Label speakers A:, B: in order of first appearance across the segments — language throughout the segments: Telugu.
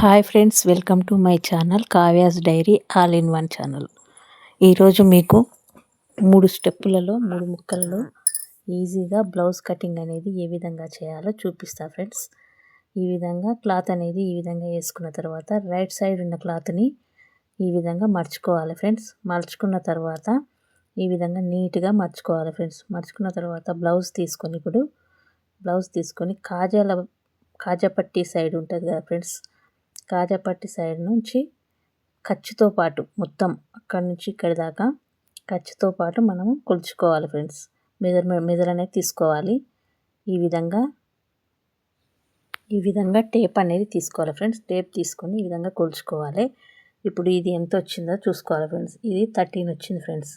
A: Hi friends welcome to my channel Kavya's diary all in one channel. ఈరోజు మీకు మూడు స్టెప్పులలో మూడు ముక్కలలో ఈజీగా బ్లౌజ్ కటింగ్ అనేది ఏ విధంగా చేయాలో చూపిస్తా ఫ్రెండ్స్. ఈ విధంగా క్లాత్ అనేది ఈ విధంగా వేసుకున్న తర్వాత రైట్ సైడ్ ఉన్న క్లాత్ని ఈ విధంగా మర్చుకోవాలి ఫ్రెండ్స్. మర్చుకున్న తర్వాత ఈ విధంగా నీట్గా మర్చుకోవాలి ఫ్రెండ్స్. మర్చుకున్న తర్వాత బ్లౌజ్ తీసుకొని ఇప్పుడు బ్లౌజ్ తీసుకొని కాజాల కాజాపట్టి సైడ్ ఉంటుంది కదా ఫ్రెండ్స్ కాజాపట్టి సైడ్ నుంచి ఖర్చుతో పాటు మొత్తం అక్కడి నుంచి ఇక్కడి దాకా ఖర్చుతో పాటు మనము కొలుచుకోవాలి ఫ్రెండ్స్. మెదర్ మెదర్ అనేది తీసుకోవాలి. ఈ విధంగా ఈ విధంగా టేప్ అనేది తీసుకోవాలి ఫ్రెండ్స్. టేప్ తీసుకొని ఈ విధంగా కొలుచుకోవాలి. ఇప్పుడు ఇది ఎంత వచ్చిందో చూసుకోవాలి ఫ్రెండ్స్. ఇది థర్టీన్ వచ్చింది ఫ్రెండ్స్.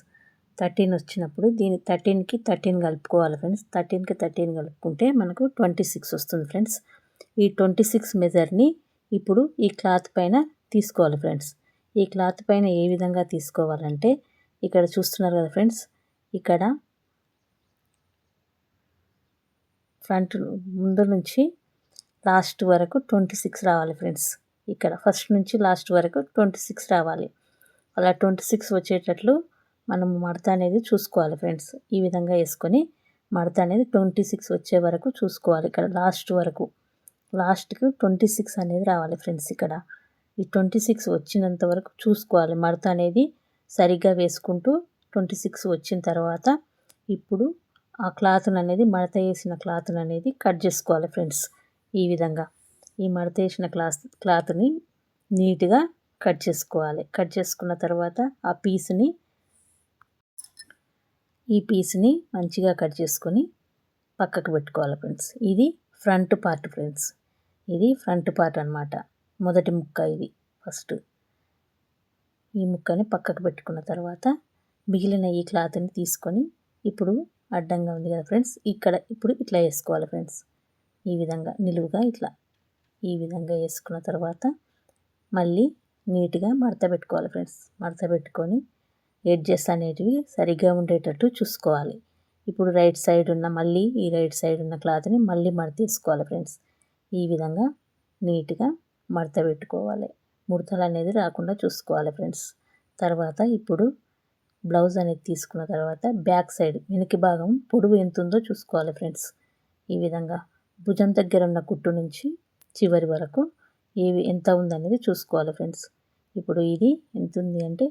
A: థర్టీన్ వచ్చినప్పుడు దీని థర్టీన్కి థర్టీన్ కలుపుకోవాలి ఫ్రెండ్స్. థర్టీన్కి థర్టీన్ కలుపుకుంటే మనకు ట్వంటీ సిక్స్ వస్తుంది ఫ్రెండ్స్. ఈ ట్వంటీ సిక్స్ మెజర్ని ఇప్పుడు ఈ క్లాత్ పైన తీసుకోవాలి ఫ్రెండ్స్. ఈ క్లాత్ పైన ఏ విధంగా తీసుకోవాలంటే ఇక్కడ చూస్తున్నారు కదా ఫ్రెండ్స్ ఇక్కడ ఫ్రంట్ ముందు నుంచి లాస్ట్ వరకు ట్వంటీ సిక్స్ రావాలి ఫ్రెండ్స్. ఇక్కడ ఫస్ట్ నుంచి లాస్ట్ వరకు ట్వంటీ సిక్స్ రావాలి. అలా ట్వంటీ సిక్స్ వచ్చేటట్లు మనం మడత అనేది చూసుకోవాలి ఫ్రెండ్స్. ఈ విధంగా వేసుకొని మడత అనేది ట్వంటీ సిక్స్ వచ్చే వరకు చూసుకోవాలి. ఇక్కడ లాస్ట్ వరకు లాస్ట్కి ట్వంటీ సిక్స్ అనేది రావాలి ఫ్రెండ్స్ ఇక్కడ. ఈ ట్వంటీ సిక్స్ వచ్చినంత వరకు చూసుకోవాలి. మడత అనేది సరిగ్గా వేసుకుంటూ ట్వంటీ సిక్స్ వచ్చిన తర్వాత ఇప్పుడు ఆ క్లాత్ని అనేది మడత వేసిన క్లాత్ని అనేది కట్ చేసుకోవాలి ఫ్రెండ్స్ ఈ విధంగా. ఈ మడత వేసిన క్లాత్ క్లాత్ని నీట్గా కట్ చేసుకోవాలి. కట్ చేసుకున్న తర్వాత ఆ పీస్ని ఈ పీస్ని మంచిగా కట్ చేసుకొని పక్కకు పెట్టుకోవాలి ఫ్రెండ్స్. ఇది ఫ్రంట్ పార్ట్ ఫ్రెండ్స్. ఇది ఫ్రంట్ పార్ట్ అనమాట మొదటి ముక్క ఇది ఫస్ట్. ఈ ముక్కని పక్కకు పెట్టుకున్న తర్వాత మిగిలిన ఈ క్లాత్ని తీసుకొని ఇప్పుడు అడ్డంగా ఉంది కదా ఫ్రెండ్స్ ఇక్కడ ఇప్పుడు ఇట్లా వేసుకోవాలి ఫ్రెండ్స్. ఈ విధంగా నిలువుగా ఇట్లా. ఈ విధంగా వేసుకున్న తర్వాత మళ్ళీ నీట్గా మడత పెట్టుకోవాలి ఫ్రెండ్స్. మడత పెట్టుకొని ఎడ్జెస్ అనేటివి సరిగ్గా ఉండేటట్టు చూసుకోవాలి. ఇప్పుడు రైట్ సైడ్ ఉన్న మళ్ళీ ఈ రైట్ సైడ్ ఉన్న క్లాత్ని మళ్ళీ మడత తీసుకోవాలి ఫ్రెండ్స్. ఈ విధంగా నీట్గా మడత పెట్టుకోవాలి. ముడతలు అనేది రాకుండా చూసుకోవాలి ఫ్రెండ్స్. తర్వాత ఇప్పుడు బ్లౌజ్ అనేది తీసుకున్న తర్వాత బ్యాక్ సైడ్ వెనక భాగం పొడవు ఎంత ఉందో చూసుకోవాలి ఫ్రెండ్స్. ఈ విధంగా భుజం దగ్గర ఉన్న కుట్టు నుంచి చివరి వరకు ఏవి ఎంత ఉందనేది చూసుకోవాలి ఫ్రెండ్స్. ఇప్పుడు ఇది ఎంత ఉంది అంటే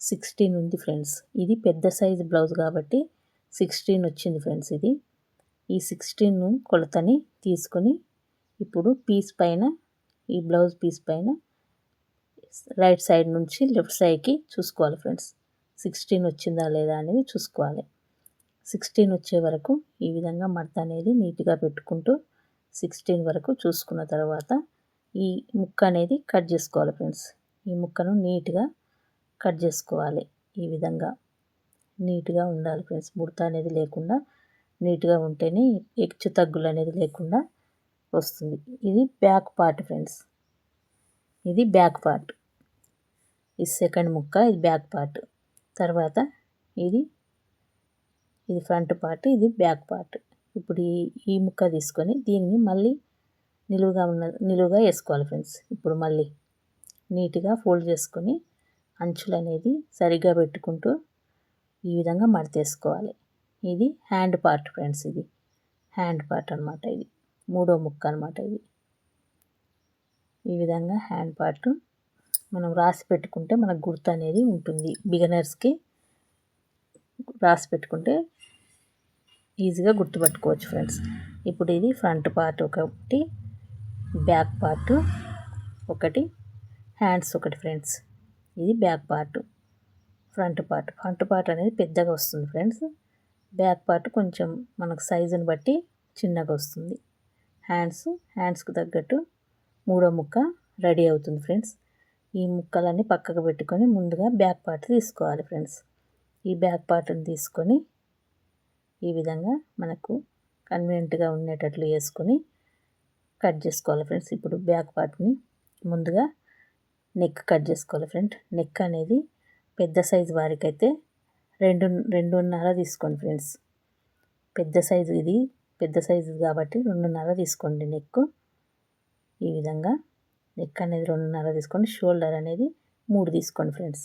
A: సిక్స్టీన్ ఉంది ఫ్రెండ్స్. ఇది పెద్ద సైజు బ్లౌజ్ కాబట్టి సిక్స్టీన్ వచ్చింది ఫ్రెండ్స్ ఇది. ఈ సిక్స్టీన్ కొలతని తీసుకొని ఇప్పుడు పీస్ పైన ఈ బ్లౌజ్ పీస్ పైన రైట్ సైడ్ నుంచి లెఫ్ట్ సైడ్కి చూసుకోవాలి ఫ్రెండ్స్ సిక్స్టీన్ వచ్చిందా లేదా అనేది చూసుకోవాలి. సిక్స్టీన్ వచ్చే వరకు ఈ విధంగా మడత అనేది నీట్గా పెట్టుకుంటూ సిక్స్టీన్ వరకు చూసుకున్న తర్వాత ఈ ముక్క అనేది కట్ చేసుకోవాలి ఫ్రెండ్స్ ఈ ముక్కను నీట్గా కట్ చేసుకోవాలి. ఈ విధంగా నీట్గా ఉండాలి ఫ్రెండ్స్ ముడత అనేది లేకుండా నీట్గా ఉంటేనే హెచ్చు తగ్గులు అనేది లేకుండా వస్తుంది. ఇది బ్యాక్ పార్ట్ ఫ్రెండ్స్. ఇది బ్యాక్ పార్ట్. ఈ సెకండ్ ముక్క ఇది బ్యాక్ పార్ట్. తర్వాత ఇది ఇది ఫ్రంట్ పార్ట్ ఇది బ్యాక్ పార్ట్. ఇప్పుడు ఈ ఈ ముక్క తీసుకొని దీన్ని మళ్ళీ నిలువుగా ఉన్న నిలువుగా వేసుకోవాలి ఫ్రెండ్స్. ఇప్పుడు మళ్ళీ నీట్గా ఫోల్డ్ చేసుకొని అంచులు అనేది సరిగ్గా పెట్టుకుంటూ ఈ విధంగా మడతేసుకోవాలి. ఇది హ్యాండ్ పార్ట్ ఫ్రెండ్స్ ఇది. హ్యాండ్ పార్ట్ అనమాట ఇది. మూడో ముక్క అనమాట ఇది. ఈ విధంగా హ్యాండ్ పార్ట్ మనం రాసి పెట్టుకుంటే మనకు గుర్తు అనేది ఉంటుంది. బిగినర్స్కి రాసి పెట్టుకుంటే ఈజీగా గుర్తుపట్టుకోవచ్చు ఫ్రెండ్స్. ఇప్పుడు ఇది ఫ్రంట్ పార్ట్ ఒకటి బ్యాక్ పార్ట్ ఒకటి హ్యాండ్స్ ఒకటి ఫ్రెండ్స్. ఇది back part front part. Front part అనేది పెద్దగా వస్తుంది ఫ్రెండ్స్. బ్యాక్ పార్ట్ కొంచెం మనకు సైజుని బట్టి చిన్నగా వస్తుంది. హ్యాండ్స్ హ్యాండ్స్కు తగ్గట్టు మూడో ముక్క రెడీ అవుతుంది ఫ్రెండ్స్. ఈ ముక్కలన్నీ పక్కకు పెట్టుకొని ముందుగా బ్యాక్ పార్ట్ తీసుకోవాలి ఫ్రెండ్స్. ఈ బ్యాక్ పార్ట్ని తీసుకొని ఈ విధంగా మనకు కన్వీనియంట్గా ఉండేటట్లు వేసుకొని కట్ చేసుకోవాలి ఫ్రెండ్స్. ఇప్పుడు బ్యాక్ పార్ట్ని ముందుగా నెక్ కట్ చేసుకోవాలి ఫ్రెండ్. నెక్ అనేది పెద్ద సైజు వారికైతే రెండు రెండున్నర తీసుకోండి ఫ్రెండ్స్. పెద్ద సైజు ఇది పెద్ద సైజు కాబట్టి రెండున్నర తీసుకోండి నెక్ ఈ విధంగా నెక్ అనేది రెండున్నర తీసుకోండి. షోల్డర్ అనేది మూడు తీసుకోండి ఫ్రెండ్స్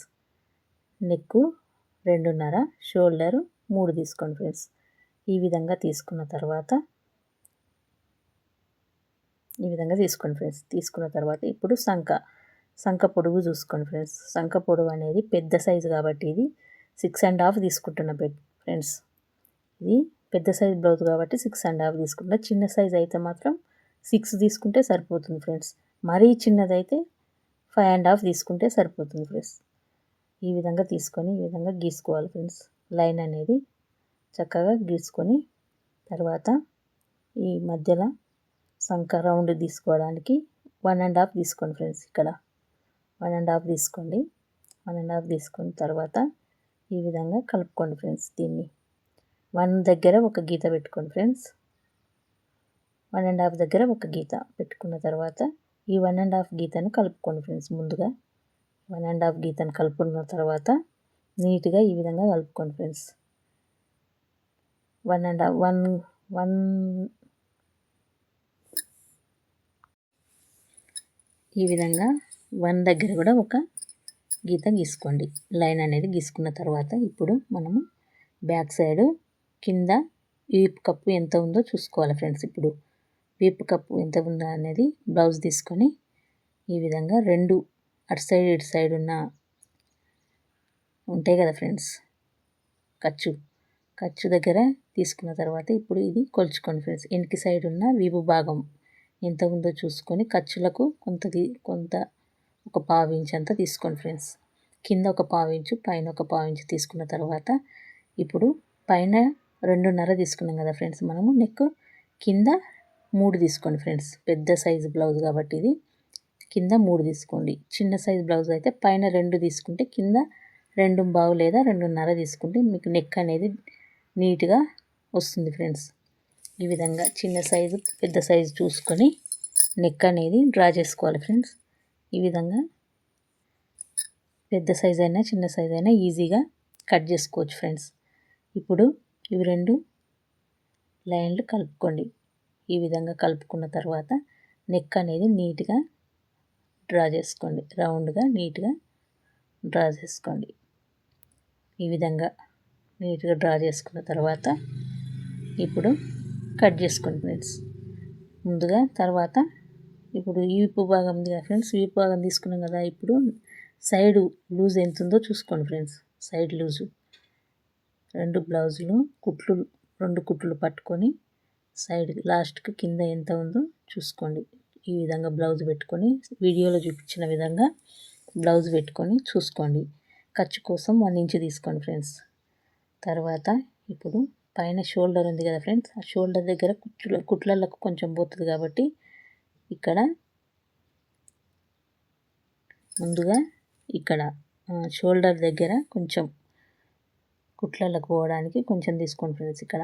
A: నెక్ రెండున్నర షోల్డర్ మూడు తీసుకోండి ఫ్రెండ్స్ ఈ విధంగా తీసుకున్న తర్వాత ఈ విధంగా తీసుకోండి ఫ్రెండ్స్ తీసుకున్న తర్వాత ఇప్పుడు సంఖ సంఖ పొడుగు చూసుకోండి ఫ్రెండ్స్ సంఖ పొడుగు అనేది పెద్ద సైజు కాబట్టి ఇది సిక్స్ అండ్ హాఫ్ తీసుకుంటున్న ఫ్రెండ్స్ ఇది పెద్ద సైజ్ బ్లౌజ్ కాబట్టి సిక్స్ అండ్ హాఫ్ తీసుకుంటా. చిన్న సైజ్ అయితే మాత్రం సిక్స్ తీసుకుంటే సరిపోతుంది ఫ్రెండ్స్. మరీ చిన్నదైతే ఫైవ్ అండ్ హాఫ్ తీసుకుంటే సరిపోతుంది ఫ్రెండ్స్. ఈ విధంగా తీసుకొని ఈ విధంగా గీసుకోవాలి ఫ్రెండ్స్. లైన్ అనేది చక్కగా గీసుకొని తర్వాత ఈ మధ్యలో సంక రౌండ్ తీసుకోవడానికి వన్ అండ్ హాఫ్ తీసుకోండి ఫ్రెండ్స్ ఇక్కడ. వన్ అండ్ హాఫ్ తీసుకోండి. వన్ అండ్ హాఫ్ తీసుకున్న తర్వాత ఈ విధంగా కలుపుకోండి ఫ్రెండ్స్ దీన్ని. వన్ దగ్గర ఒక గీత పెట్టుకోండి ఫ్రెండ్స్. వన్ అండ్ హాఫ్ దగ్గర ఒక గీత పెట్టుకున్న తర్వాత ఈ వన్ అండ్ హాఫ్ గీతను కలుపుకోండి ఫ్రెండ్స్ ముందుగా. వన్ అండ్ హాఫ్ గీతను కలుపుకున్న తర్వాత నీట్గా ఈ విధంగా కలుపుకోండి friends. One and half one one ఈ విధంగా వన్ దగ్గర కూడా ఒక గీత గీసుకోండి. లైన్ అనేది గీసుకున్న తర్వాత ఇప్పుడు మనము బ్యాక్ సైడ్ కింద వీపు కప్పు ఎంత ఉందో చూసుకోవాలి ఫ్రెండ్స్ ఇప్పుడు. వీపు కప్పు ఎంత ఉందో అనేది బ్లౌజ్ తీసుకొని ఈ విధంగా రెండు అటు సైడ్ ఇటు సైడ్ ఉన్న ఉంటాయి కదా ఫ్రెండ్స్ ఖర్చు. ఖర్చు దగ్గర తీసుకున్న తర్వాత ఇప్పుడు ఇది కొలుచుకోండి ఫ్రెండ్స్. వెనక సైడ్ ఉన్న వీపు భాగం ఎంత ఉందో చూసుకొని ఖర్చులకు కొంత కొంత ఒక పావు ఇంచ్ అంతా తీసుకోండి ఫ్రెండ్స్. కింద ఒక పావు ఇంచు పైన ఒక పావు ఇంచు తీసుకున్న తర్వాత ఇప్పుడు పైన రెండున్నర తీసుకున్నాం కదా ఫ్రెండ్స్ మనము. నెక్ కింద మూడు తీసుకోండి ఫ్రెండ్స్. పెద్ద సైజు బ్లౌజ్ కాబట్టి ఇది. కింద మూడు తీసుకోండి. చిన్న సైజు బ్లౌజ్ అయితే పైన రెండు తీసుకుంటే కింద రెండు బావు లేదా రెండున్నర తీసుకుంటే మీకు నెక్ అనేది నీట్గా వస్తుంది ఫ్రెండ్స్. ఈ విధంగా చిన్న సైజు పెద్ద సైజు చూసుకొని నెక్ అనేది డ్రా చేసుకోవాలి ఫ్రెండ్స్. ఈ విధంగా పెద్ద సైజ్ అయినా చిన్న సైజ్ అయినా ఈజీగా కట్ చేసుకోవచ్చు ఫ్రెండ్స్. ఇప్పుడు ఇవి రెండు లైన్లు కలుపుకోండి. ఈ విధంగా కలుపుకున్న తర్వాత నెక్ అనేది నీట్గా డ్రా చేసుకోండి. రౌండ్గా నీట్గా డ్రా చేసుకోండి. ఈ విధంగా నీట్గా డ్రా చేసుకున్న తర్వాత ఇప్పుడు కట్ చేసుకోండి ఫ్రెండ్స్. ముందుగా తర్వాత ఇప్పుడు ఈపు భాగం ఉంది కదా ఫ్రెండ్స్ ఈపు భాగం తీసుకున్నాం కదా ఇప్పుడు సైడ్ లూజ్ ఎంత ఉందో చూసుకోండి ఫ్రెండ్స్. Side loose. రెండు బ్లౌజులు కుట్లు రెండు కుట్లు పట్టుకొని సైడ్ లాస్ట్కి కింద ఎంత ఉందో చూసుకోండి. ఈ విధంగా బ్లౌజ్ పెట్టుకొని వీడియోలో చూపించిన విధంగా బ్లౌజ్ పెట్టుకొని చూసుకోండి. ఖర్చు కోసం వన్ ఇంచ్ తీసుకోండి ఫ్రెండ్స్. తర్వాత ఇప్పుడు పైన షోల్డర్ ఉంది కదా ఫ్రెండ్స్ ఆ షోల్డర్ దగ్గర కుట్లు కుట్లలకు కొంచెం పోతుంది కాబట్టి ఇక్కడ ముందుగా ఇక్కడ షోల్డర్ దగ్గర కొంచెం కుట్లలకు పోవడానికి కొంచెం తీసుకోండి ఫ్రెండ్స్ ఇక్కడ.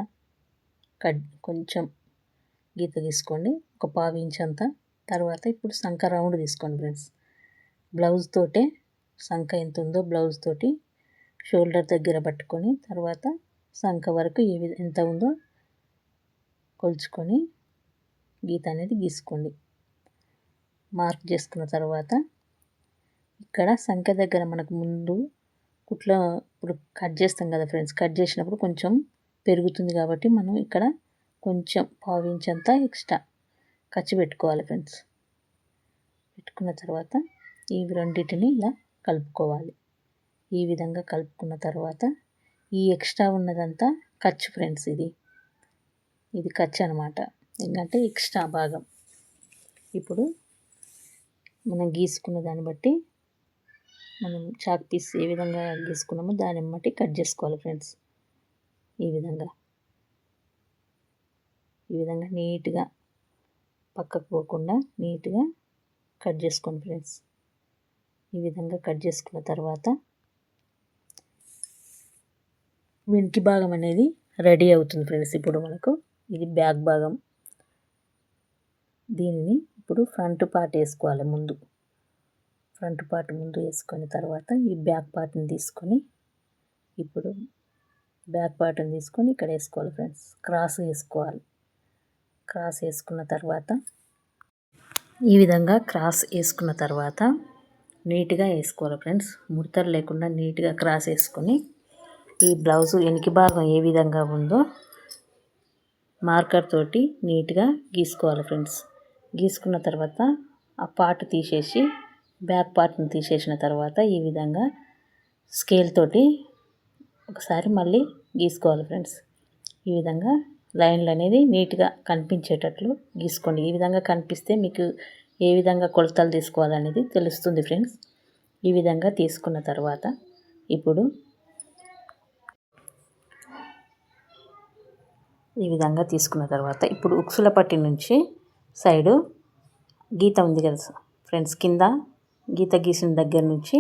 A: కట్ కొంచెం గీత తీసుకోండి. ఒక పావు ఇంచ్ అంతా. తర్వాత ఇప్పుడు సంఖ రౌండ్ తీసుకోండి ఫ్రెండ్స్. బ్లౌజ్ తోటే సంఖ ఎంత ఉందో బ్లౌజ్ తోటి షోల్డర్ దగ్గర పట్టుకొని తర్వాత సంఖ వరకు ఏ ఎంత ఉందో కొలుచుకొని గీత అనేది గీసుకోండి. మార్క్ చేసుకున్న తర్వాత ఇక్కడ సంఖ్య దగ్గర మనకు ముందు కుట్లో ఇప్పుడు కట్ చేస్తాం కదా ఫ్రెండ్స్ కట్ చేసినప్పుడు కొంచెం పెరుగుతుంది కాబట్టి మనం ఇక్కడ కొంచెం పావించంతా ఎక్స్ట్రా ఖర్చు పెట్టుకోవాలి ఫ్రెండ్స్. పెట్టుకున్న తర్వాత ఈ రెండింటిని ఇలా కలుపుకోవాలి. ఈ విధంగా కలుపుకున్న తర్వాత ఈ ఎక్స్ట్రా ఉన్నదంతా ఖర్చు ఫ్రెండ్స్ ఇది. ఇది ఖర్చు అనమాట ఎందుకంటే ఎక్స్ట్రా భాగం. ఇప్పుడు మనం గీసుకున్న దాన్ని బట్టి మనం చాక్ పీస్ ఏ విధంగా గీసుకున్నామో దాన్ని బట్టి కట్ చేసుకోవాలి ఫ్రెండ్స్. ఈ విధంగా. ఈ విధంగా నీట్గా పక్కకు పోకుండా నీట్గా కట్ చేసుకోండి ఫ్రెండ్స్. ఈ విధంగా కట్ చేసుకున్న తర్వాత వెనక భాగం అనేది రెడీ అవుతుంది ఫ్రెండ్స్ ఇప్పుడు మనకు. ఇది బ్యాక్ భాగం. దీనిని ఇప్పుడు ఫ్రంట్ పార్ట్ వేసుకోవాలి ముందు. ఫ్రంట్ పార్ట్ ముందు వేసుకొని తర్వాత ఈ బ్యాక్ పార్ట్ని తీసుకొని ఇప్పుడు బ్యాక్ పార్ట్ని తీసుకొని ఇక్కడ వేసుకోవాలి ఫ్రెండ్స్. క్రాస్ వేసుకోవాలి. క్రాస్ వేసుకున్న తర్వాత ఈ విధంగా క్రాస్ వేసుకున్న తర్వాత నీట్గా వేసుకోవాలి ఫ్రెండ్స్. ముడతలు లేకుండా నీట్గా క్రాస్ వేసుకొని ఈ బ్లౌజు వెనక భాగం ఏ విధంగా ఉందో మార్కర్ తోటి నీట్గా గీసుకోవాలి ఫ్రెండ్స్. గీసుకున్న తర్వాత ఆ పార్ట్ తీసేసి బ్యాక్ పార్ట్ని తీసేసిన తర్వాత ఈ విధంగా స్కేల్ తోటి ఒకసారి మళ్ళీ గీసుకోవాలి ఫ్రెండ్స్. ఈ విధంగా లైన్లు అనేది నీట్గా కనిపించేటట్లు గీసుకోండి. ఈ విధంగా కనిపిస్తే మీకు ఏ విధంగా కొలతలు తీసుకోవాలనేది తెలుస్తుంది ఫ్రెండ్స్. ఈ విధంగా తీసుకున్న తర్వాత ఇప్పుడు ఈ విధంగా తీసుకున్న తర్వాత ఇప్పుడు ఉక్సుల పట్టి నుంచి సైడు గీత ఉంది కదా ఫ్రెండ్స్ కింద గీత గీసిన దగ్గర నుంచి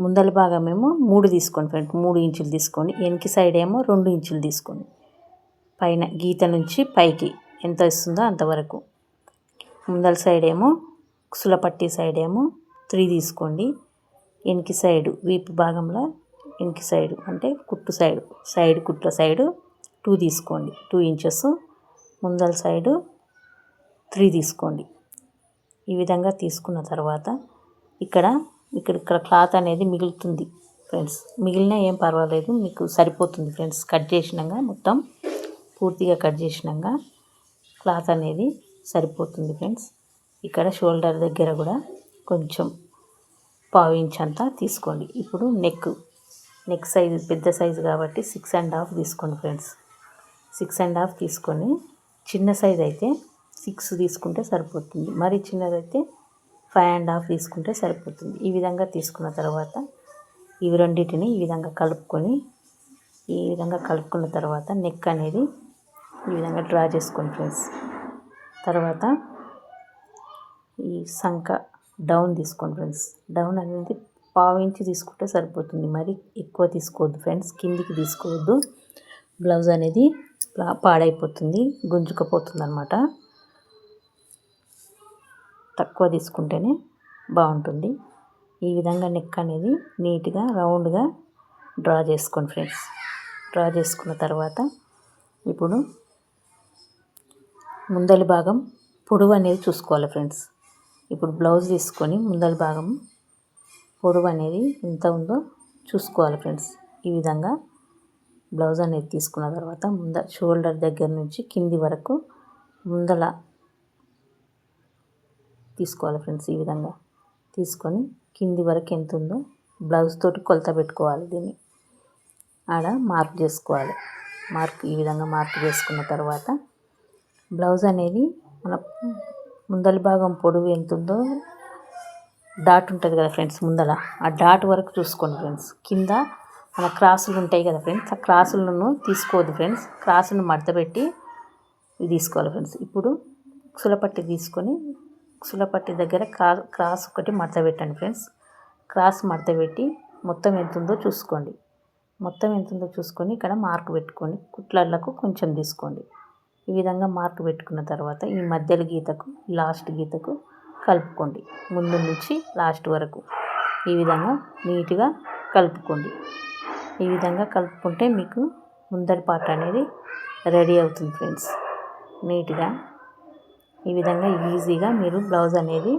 A: ముందల భాగం ఏమో మూడు తీసుకోండి ఫ్రెండ్ మూడు ఇంచులు తీసుకోండి. వెనక సైడ్ ఏమో రెండు ఇంచులు తీసుకోండి. పైన గీత నుంచి పైకి ఎంత వస్తుందో అంతవరకు. ముందల సైడ్ ఏమో కుసులపట్టి సైడ్ ఏమో త్రీ తీసుకోండి. వెనక సైడ్ వీపు భాగంలో వెనక సైడు అంటే కుట్టు సైడు సైడ్ కుట్ల సైడు టూ తీసుకోండి. టూ ఇంచెస్ ముందల సైడు త్రీ తీసుకోండి. ఈ విధంగా తీసుకున్న తర్వాత ఇక్కడ ఇక్కడ ఇక్కడ క్లాత్ అనేది మిగులుతుంది ఫ్రెండ్స్. మిగిలిన ఏం పర్వాలేదు మీకు సరిపోతుంది ఫ్రెండ్స్. కట్ చేసినాక మొత్తం పూర్తిగా కట్ చేసినాక క్లాత్ అనేది సరిపోతుంది ఫ్రెండ్స్. ఇక్కడ షోల్డర్ దగ్గర కూడా కొంచెం పావు ఇంచ్ అంతా తీసుకోండి. ఇప్పుడు నెక్ నెక్ సైజు పెద్ద సైజు కాబట్టి సిక్స్ అండ్ హాఫ్ తీసుకోండి ఫ్రెండ్స్. సిక్స్ అండ్ హాఫ్ తీసుకొని చిన్న సైజ్ అయితే సిక్స్ తీసుకుంటే సరిపోతుంది. మరి చిన్నదైతే ఫైవ్ అండ్ హాఫ్ తీసుకుంటే సరిపోతుంది. ఈ విధంగా తీసుకున్న తర్వాత ఇవి రెండింటిని ఈ విధంగా కలుపుకొని ఈ విధంగా కలుపుకున్న తర్వాత నెక్ అనేది ఈ విధంగా డ్రా చేసుకోండి ఫ్రెండ్స్ తర్వాత ఈ సంఖ డౌన్ తీసుకోండి ఫ్రెండ్స్ డౌన్ అనేది పావు తీసుకుంటే సరిపోతుంది. మరి ఎక్కువ తీసుకోవద్దు ఫ్రెండ్స్ కిందికి తీసుకోవద్దు. బ్లౌజ్ అనేది పాడైపోతుంది. గుంజుకపోతుంది అనమాట తక్కువ తీసుకుంటేనే బాగుంటుంది. ఈ విధంగా నెక్ అనేది నీట్గా రౌండ్గా డ్రా చేసుకోండి ఫ్రెండ్స్. డ్రా చేసుకున్న తర్వాత ఇప్పుడు ముందలి భాగం పొడవు అనేది చూసుకోవాలి ఫ్రెండ్స్. ఇప్పుడు బ్లౌజ్ తీసుకొని ముందలి భాగం పొడవు అనేది ఎంత ఉందో చూసుకోవాలి ఫ్రెండ్స్. ఈ విధంగా బ్లౌజ్ అనేది తీసుకున్న తర్వాత ముంద షోల్డర్ దగ్గర నుంచి కింది వరకు ముందల తీసుకోవాలి ఫ్రెండ్స్ ఈ విధంగా. తీసుకొని కింది వరకు ఎంత ఉందో బ్లౌజ్ తోటి కొలత పెట్టుకోవాలి దీన్ని. ఆడ మార్క్ చేసుకోవాలి. మార్క్ ఈ విధంగా మార్క్ చేసుకున్న తర్వాత బ్లౌజ్ అనేది మన ముందల భాగం పొడవు ఎంత ఉందో డాట్ ఉంటుంది కదా ఫ్రెండ్స్ ముందల. ఆ డాట్ వరకు చూసుకోండి ఫ్రెండ్స్. కింద మన క్రాసులు ఉంటాయి కదా ఫ్రెండ్స్. ఆ క్రాసులను తీసుకోవద్దు ఫ్రెండ్స్. క్రాసులను మడతపెట్టి తీసుకోవాలి ఫ్రెండ్స్. ఇప్పుడు సులపట్టి తీసుకొని సులపట్టి దగ్గర క్రాస్ ఒకటి మడత పెట్టండి ఫ్రెండ్స్. క్రాస్ మడత పెట్టి మొత్తం ఎంత ఉందో చూసుకోండి. మొత్తం ఎంత ఉందో చూసుకొని ఇక్కడ మార్క్ పెట్టుకోండి కుట్లలకు కొంచెం తీసుకోండి. ఈ విధంగా మార్క్ పెట్టుకున్న తర్వాత ఈ మధ్యలో గీతకు లాస్ట్ గీతకు కలుపుకోండి. ముందు నుంచి లాస్ట్ వరకు ఈ విధంగా నీట్గా కలుపుకోండి. ఈ విధంగా కలుపుకుంటే మీకు ముందరి పాట అనేది రెడీ అవుతుంది ఫ్రెండ్స్. నీట్గా ఈ విధంగా ఈజీగా మీరు బ్లౌజ్ అనేది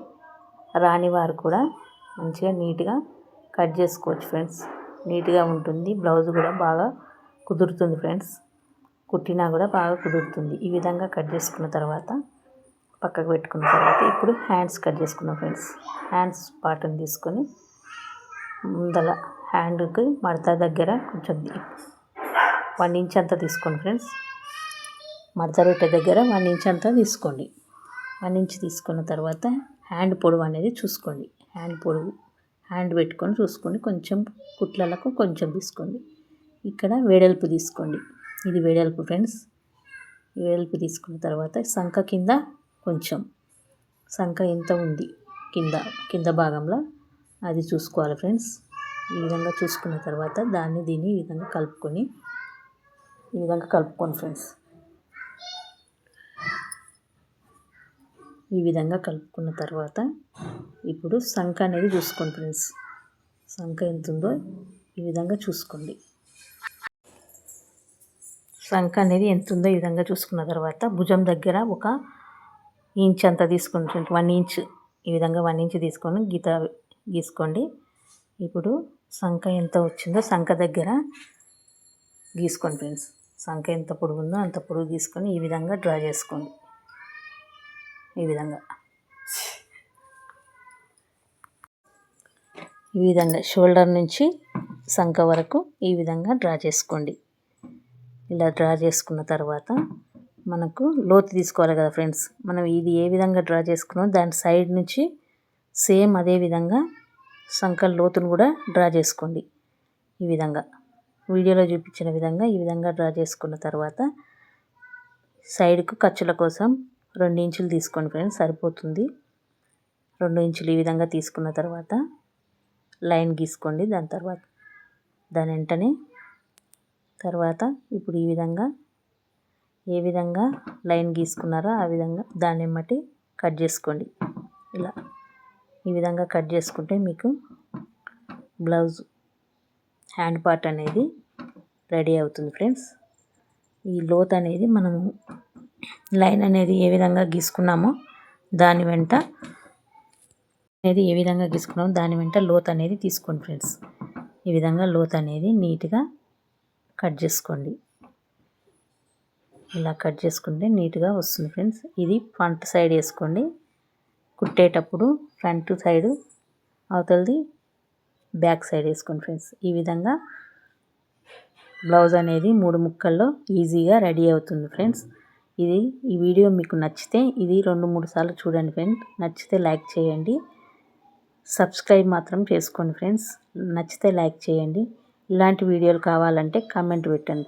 A: రాని వారు కూడా మంచిగా నీట్గా కట్ చేసుకోవచ్చు ఫ్రెండ్స్. నీట్గా ఉంటుంది. బ్లౌజ్ కూడా బాగా కుదురుతుంది ఫ్రెండ్స్. కుట్టినా కూడా బాగా కుదురుతుంది. ఈ విధంగా కట్ చేసుకున్న తర్వాత పక్కకు పెట్టుకున్న తర్వాత ఇప్పుడు హ్యాండ్స్ కట్ చేసుకున్నాం ఫ్రెండ్స్. హ్యాండ్స్ పార్ట్ని తీసుకొని ముందల హ్యాండ్కి మడత దగ్గర కొంచెం వన్ ఇంచ్ అంతా తీసుకోండి ఫ్రెండ్స్. మడత రొట్టె దగ్గర వన్ ఇంచ్ అంతా తీసుకోండి. వన్ ఇంచ్ తీసుకున్న తర్వాత హ్యాండ్ పొడవు అనేది చూసుకోండి. హ్యాండ్ పొడవు హ్యాండ్ పెట్టుకొని చూసుకోండి. కొంచెం కుట్లలకు కొంచెం తీసుకోండి. ఇక్కడ వెడల్పు తీసుకోండి. ఇది వెడల్పు ఫ్రెండ్స్. వెడల్పు తీసుకున్న తర్వాత సంఖ కింద కొంచెం సంఖ ఎంత ఉంది కింద కింద భాగంలో అది చూసుకోవాలి ఫ్రెండ్స్. ఈ విధంగా చూసుకున్న తర్వాత దాన్ని దీన్ని ఈ విధంగా కలుపుకొని ఈ విధంగా కలుపుకోండి ఫ్రెండ్స్. ఈ విధంగా కలుపుకున్న తర్వాత ఇప్పుడు సంఖ అనేది చూసుకోండి ఫ్రెండ్స్. సంఖ ఎంత ఉందో ఈ విధంగా చూసుకోండి. సంఖ అనేది ఎంత ఉందో ఈ విధంగా చూసుకున్న తర్వాత భుజం దగ్గర ఒక ఇంచ్ అంత తీసుకుంటుంది వన్ ఇంచ్ ఈ విధంగా వన్ ఇంచ్ తీసుకొని గీత గీసుకోండి. ఇప్పుడు సంఖ ఎంత వచ్చిందో సంఖ దగ్గర గీసుకోండి ఫ్రెండ్స్. సంఖ ఎంత పొడుగుందో అంత పొడుగు గీసుకొని ఈ విధంగా డ్రా చేసుకోండి. ఈ విధంగా. ఈ విధంగా షోల్డర్ నుంచి సంఖ వరకు ఈ విధంగా డ్రా చేసుకోండి. ఇలా డ్రా చేసుకున్న తర్వాత మనకు లోతు తీసుకోవాలి కదా ఫ్రెండ్స్. మనం ఇది ఏ విధంగా డ్రా చేసుకున్నామో దాని సైడ్ నుంచి సేమ్ అదే విధంగా సంఖ లోతును కూడా డ్రా చేసుకోండి. ఈ విధంగా. వీడియోలో చూపించిన విధంగా ఈ విధంగా డ్రా చేసుకున్న తర్వాత సైడ్కు ఖర్చుల కోసం రెండు ఇంచులు తీసుకోండి ఫ్రెండ్స్ సరిపోతుంది. రెండు ఇంచులు ఈ విధంగా తీసుకున్న తర్వాత లైన్ గీసుకోండి. దాని తర్వాత దాని వెంటనే తర్వాత ఇప్పుడు ఈ విధంగా ఏ విధంగా లైన్ గీసుకున్నారో ఆ విధంగా దాన్ని బట్టి కట్ చేసుకోండి. ఇలా ఈ విధంగా కట్ చేసుకుంటే మీకు బ్లౌజ్ హ్యాండ్ పార్ట్ అనేది రెడీ అవుతుంది ఫ్రెండ్స్. ఈ లోత్ అనేది మనము లైన్ అనేది ఏ విధంగా గీసుకున్నామో దాని వెంట అనేది ఏ విధంగా గీసుకున్నామో దాని వెంట లోత్ అనేది తీసుకోండి ఫ్రెండ్స్. ఈ విధంగా లోత్ అనేది నీట్గా కట్ చేసుకోండి. ఇలా కట్ చేసుకుంటే నీట్గా వస్తుంది ఫ్రెండ్స్. ఇది ఫ్రంట్ సైడ్ వేసుకోండి. కుట్టేటప్పుడు ఫ్రంట్ సైడ్ అవతలది బ్యాక్ సైడ్ వేసుకోండి ఫ్రెండ్స్. ఈ విధంగా బ్లౌజ్ అనేది మూడు ముక్కల్లో ఈజీగా రెడీ అవుతుంది ఫ్రెండ్స్. ఇది ఈ వీడియో మీకు నచ్చితే ఇది రెండు మూడు సార్లు చూడండి ఫ్రెండ్. నచ్చితే లైక్ చేయండి. సబ్స్క్రైబ్ మాత్రం చేసుకోండి ఫ్రెండ్స్. నచ్చితే లైక్ చేయండి. ఇలాంటి వీడియోలు కావాలంటే కామెంట్ పెట్టండి